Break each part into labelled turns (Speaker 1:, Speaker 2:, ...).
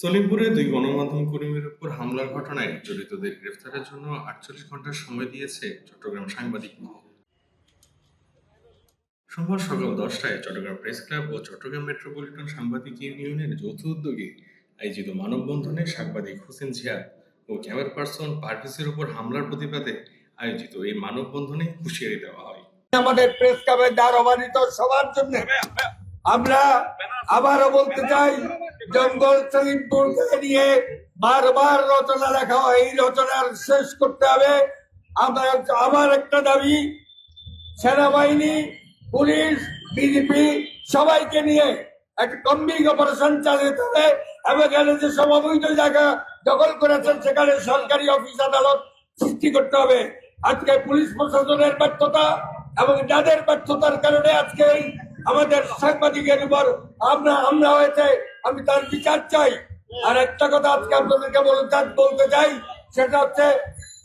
Speaker 1: সলিমপুরে দুই গণমাধ্যম কর্মীর উপর হামলার ঘটনায় জড়িতদের গ্রেফতারের জন্য আটচল্লিশ ঘণ্টার সময় দিয়েছে চট্টগ্রাম সাংবাদিক মহল। সোমবার সকাল দশটায় চট্টগ্রাম প্রেস ক্লাব ও চট্টগ্রাম মেট্রোপলিটন সাংবাদিক ইউনিয়নের যৌথ উদ্যোগে আয়োজিত মানববন্ধনে সাংবাদিক হোসেন জিয়া ও ক্যামেরা পার্সন পারভেজের উপর হামলার প্রতিবাদে আয়োজিত এই মানববন্ধনে হুঁশিয়ারি দেওয়া হয়।
Speaker 2: আমাদের প্রেস ক্লাবের দ্বার অবাধিত সবার জন্য আমরা আবারও বলতে চাই, জঙ্গল সলিমপুরকে নিয়ে বারবার রচনা লেখা হয়, এই রচনার শেষ করতে হবে। আমরা আমার একটা দাবি, সেনাবাহিনী, পুলিশ, বিজেপি সবাইকে নিয়ে একটা কম্বিং অপারেশন চালাতে হবে এবং এখানে যে সব অবৈধ জায়গা দখল করেছেন, সেখানে সরকারি অফিস আদালত সৃষ্টি করতে হবে। আজকে পুলিশ প্রশাসনের ব্যর্থতা এবং যাদের ব্যর্থতার কারণে আজকে এই আমাদের সাংবাদিকের উপর আমরা হামলা হয়েছে, আমি তার বিচার চাই। আর একটা কথা আজকে আপনাদেরকে বলতে বলতে চাই, সেটা হচ্ছে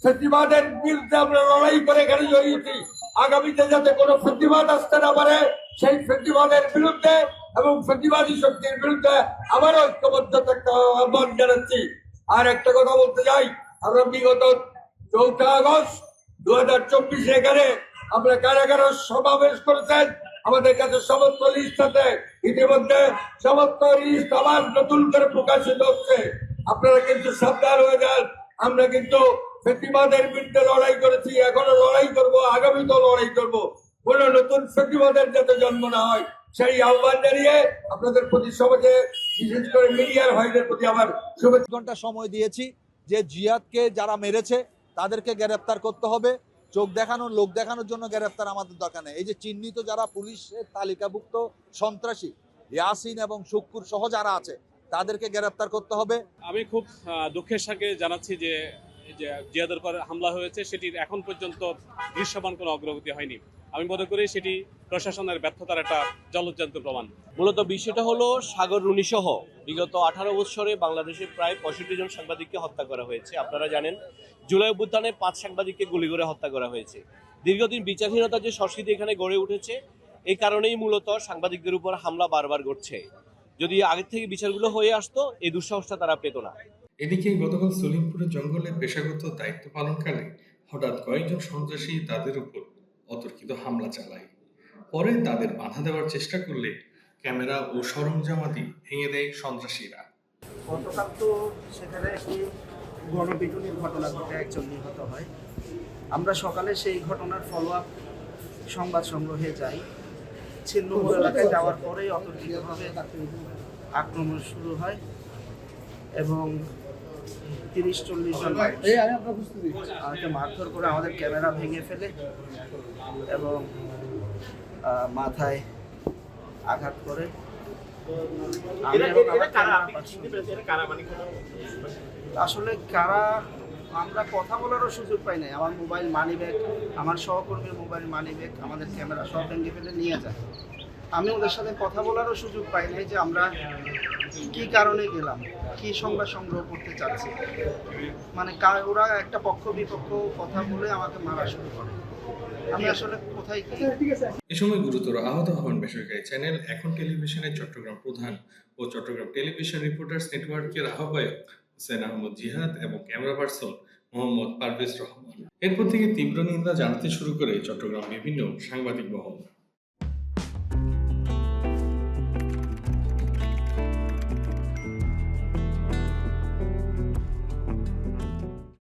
Speaker 2: প্রতিবাদের বিরুদ্ধে আমরা লড়াই করে এখানে জড়িয়েছি। আগামীতে যাতে কোনো প্রতিবাদ আসতে না পারে, সেই প্রতিবাদের বিরুদ্ধে এবং প্রতিবাদী শক্তির বিরুদ্ধে আবারও ঐক্যবদ্ধ থাকতে আহ্বান জানাচ্ছি। আর একটা কথা বলতে চাই, আমরা বিগত চৌঠা আগস্ট দু হাজার চব্বিশে এখানে আমরা কারাগার সমাবেশ করেছেন। আমাদের কাছে সমস্ত লিস্ট আছে। ইতিমধ্যে সমস্ত লিস্ট আবার নতুন করে প্রকাশিত হচ্ছে। আপনারা কিন্তু সাবধান হয়ে যান। আমরা কিন্তু প্রতিবাদের বিরুদ্ধে লড়াই করেছি। এখনও লড়াই করব, আগামীতেও লড়াই করব। কোন নতুন প্রতিবাদের যাতে জন্ম না হয়, সেই আহ্বান জানিয়ে আপনাদের প্রতি সমাজে বিশেষ করে মিডিয়ার ভাইদের প্রতি আমার শুভেচ্ছা।
Speaker 3: ঘণ্টা সময় দিয়েছি যে জিয়াদকে যারা মেরেছে, তাদেরকে গ্রেপ্তার করতে হবে। চোখ দেখানোর, লোক দেখানোর জন্য গ্রেফতার আমাদের দরকার নেই। এই যে চিহ্নিত যারা পুলিশের তালিকাভুক্ত সন্ত্রাসী, ইয়াসিন এবং শুক্কুর সহ যারা আছে, তাদেরকে গ্রেফতার করতে হবে।
Speaker 4: আমি খুব দুঃখের সাথে জানাচ্ছি যে জিয়াদের পর হামলা হয়েছে, সেটির এখন পর্যন্ত দৃশ্যমান কোনো অগ্রগতি হয়নি। আমি মনে করি সেটি প্রশাসনের ব্যর্থতার একটা জলজ্জান্ত প্রমাণ।
Speaker 5: মূলত বিষয়টা হলো সাগর রুনি সহ বিগত আঠারো বছরে বাংলাদেশে প্রায় পঁয়ষট্টি জন সাংবাদিককে হত্যা করা হয়েছে। আপনারা জানেন, জুলাই অভ্যুত্থানে পাঁচ সাংবাদিককে গুলি করে হত্যা করা হয়েছে। দীর্ঘদিন বিচারহীনতার যে সংস্কৃতি এখানে গড়ে উঠেছে এই কারণেই মূলত সাংবাদিকদের উপর হামলা বারবার ঘটছে। যদি আগের থেকে বিচারগুলো হয়ে আসতো এই দুঃসাহসটা তারা পেত না।
Speaker 1: এদিকে গতকাল সলিমপুরের জঙ্গলে পেশাগত দায়িত্ব পালনকালে হঠাৎ কয়েকজন সন্ত্রাসী তাদের উপর অতর্কিত হামলা চালায়। পরে তাদের বাধা দেওয়ার চেষ্টা করলে ক্যামেরা ও সরঞ্জামাদি ভেঙে দেয় সন্ত্রাসীরা।
Speaker 6: গতকাল তো সেখানে একটি গণপিটুনির ঘটনা ঘটে একজন নিহত হয়। আমরা সকালে সেই ঘটনার ফলো আপ সংবাদ সংগ্রহে যাই। ছিন্নপুর এলাকায় যাওয়ার পরেই অতর্কিতভাবে আক্রমণ শুরু হয় এবং তিরিশ চল্লিশ জন আমাকে মারধর করে আমাদের ক্যামেরা ভেঙে ফেলে এবং মাথায় আঘাত করে। ক্যামেরা পার্সন আসলে কারা আমরা কথা বলারও সুযোগ পাই নাই। আমার মোবাইল মানি ব্যাগ আমার সহকর্মীর মোবাইল মানি ব্যাগ আমাদের ক্যামেরা সব ভেঙে ফেলে নিয়ে যায়। আমি ওদের সাথে কথা বলারও সুযোগ পাই নাই যে আমরা কি কারণে গেলাম কি সংবাদ সংগ্রহ করতে চাচ্ছি। মানে ওরা একটা পক্ষ বিপক্ষ কথা বলে আমাকে মারা শুরু করে।
Speaker 1: এ সময় গুরুতর আহত হন বেসরকারি চ্যানেল এখন টেলিভিশনের চট্টগ্রাম প্রধান ও চট্টগ্রাম টেলিভিশন রিপোর্টার্স নেটওয়ার্কের আহ্বায়ক হোসেন আহমদ জিহাদ এবং ক্যামেরা পার্সন মোহাম্মদ পারভেজ রহমান। এরপর থেকে তীব্র নিন্দা জানাতে শুরু করে চট্টগ্রাম বিভিন্ন সাংবাদিক মহল।